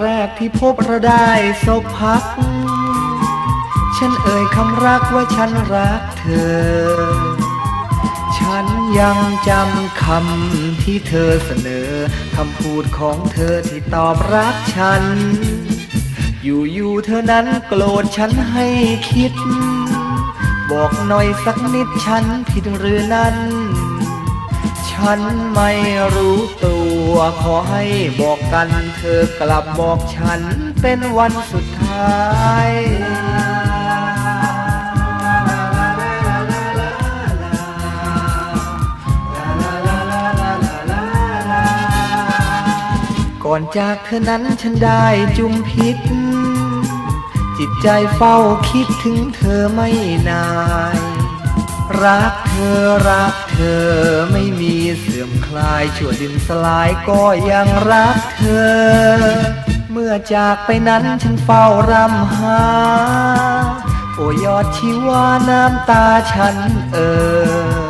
แรกที่พบเราได้สบพัก ฉันเอ่ยคำรักว่าฉันรักเธอ ฉันยังจำคำที่เธอเสนอคำพูดของเธอที่ตอบรักฉัน อยู่ๆเธอนั้นโกรธฉันให้คิด บอกหน่อยสักนิดฉันผิดหรือนั้น ฉันไม่รู้ตัวขอให้บอกกันเธอกลับบอกฉันเป็นวันสุดท้ายก่อนจากเธอนั้นฉันได้จุมพิษ จิตใจเฝ้าคิดถึงเธอไม่นายรักเธอรักเธอไม่มี ลายชั่วดินสลายก็ยังรักเธอ เมื่อจากไปนั้นฉันเฝ้ารำหา โอยอดชีวาน้ำตาฉันเออ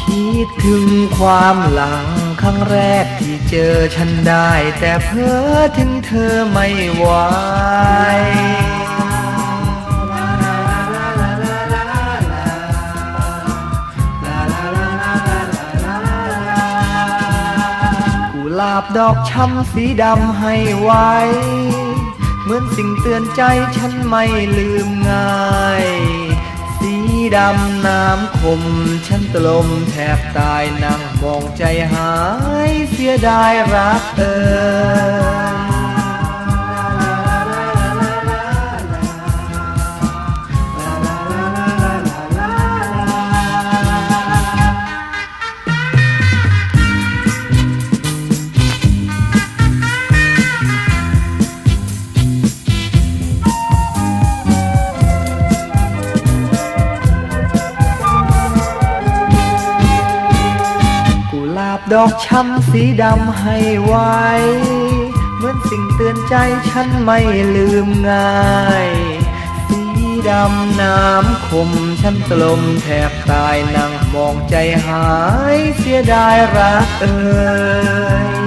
คิดถึงความหลังครั้งแรกที่เจอฉันได้ แต่เพ้อถึงเธอไม่ไหว ลาบดอกช้ำสีดำให้ไว้ เหมือนสิ่งเตือนใจฉันไม่ลืมง่าย สีดำน้ำคมฉันตลมแทบตายนั่งมองใจหายเสียดายรักเอ่ย ดอกช้ำสีดำให้ไว้ เหมือนสิ่งเตือนใจฉันไม่ลืมง่าย สีดำน้ำคมฉันตลมแทบตายนั่งมองใจหายเสียดายรักเอ่ย